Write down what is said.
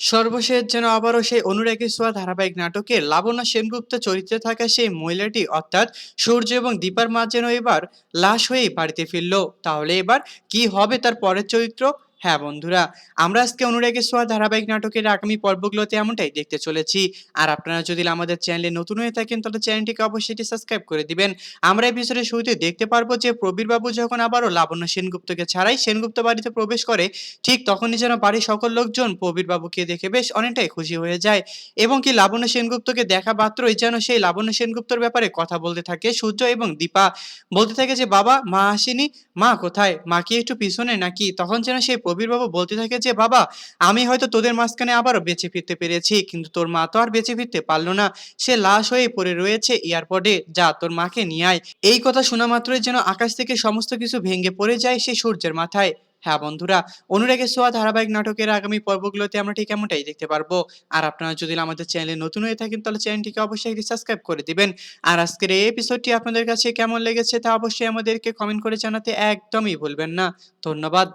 সর্বশেষ যেন আবারও সেই অনুরাগী সোয়া ধারাবাহিক নাটকে লাবণ্য সেনগুপ্ত চরিত্রে থাকা সেই মহিলাটি অর্থাৎ সূর্য এবং দীপার মা যেন এবার লাশ হয়েই বাড়িতে ফিরল। তাহলে এবার কি হবে তার পরের চরিত্র? হ্যাঁ বন্ধুরা, আমরা আজকে অনুরাগী ছোঁয়া ধারাবাহিক নাটকের আগামী পর্বগুলোতে এমনটাই দেখতে চলেছি। আর আপনারা যদি আমাদের চ্যানেলে নতুন হয়ে থাকেন, তাহলে চ্যানেলটিকে অবশ্যই সাবস্ক্রাইব করে দিবেন। আমরা এই বিষয়ে শুরুতে দেখতে পারব যে প্রবীর বাবু যখন আবারও লাবণ্য সেনগুপ্তকে ছাড়াই সেনগুপ্ত বাড়িতে প্রবেশ করে, ঠিক তখনই যেন বাড়ির সকল লোকজন প্রবীর বাবুকে দেখে বেশ অনেকটাই খুশি হয়ে যায়। এবং কি লাবণ্য সেনগুপ্তকে দেখা মাত্রই যেন সেই লাবণ্য সেনগুপ্তর ব্যাপারে কথা বলতে থাকে সূর্য এবং দীপা। বলতে থাকে যে, বাবা, মা আসেনি? মা কোথায়? মা কি একটু পিছনে নাকি? তখন যেন সেই প্রবীর বাবু বলতে থাকে যে, বাবা, আমি হয়তো তোদের মাঝখানে আবারও বেঁচে ফিরতে পেরেছি, কিন্তু তোর মা তো আর বেঁচে ফিরতে পারল না। সে লাশ হয়ে পড়ে রয়েছে এয়ারপোর্টে, যা তোর মাকে নিয়ে আয়। এই কথা শোনা মাত্রই যেন আকাশ থেকে সমস্ত কিছু ভেঙে পড়ে যায় সেই সূর্যের মাথায়। হ্যাঁ বন্ধুরা, অনুরাগের সোয়া ধারাবাহিক নাটকের আগামী পর্বগুলোতে আমরা ঠিক এমনটাই দেখতে পারব। আর আপনারা যদি আমাদের চ্যানেলে নতুন হয়ে থাকেন, তাহলে চ্যানেলটিকে অবশ্যই একটি সাবস্ক্রাইব করে দিবেন। আর আজকের এই এপিসোডটি আপনাদের কাছে কেমন লেগেছে তা অবশ্যই আমাদেরকে কমেন্ট করে জানাতে একদমই ভুলবেন না। ধন্যবাদ।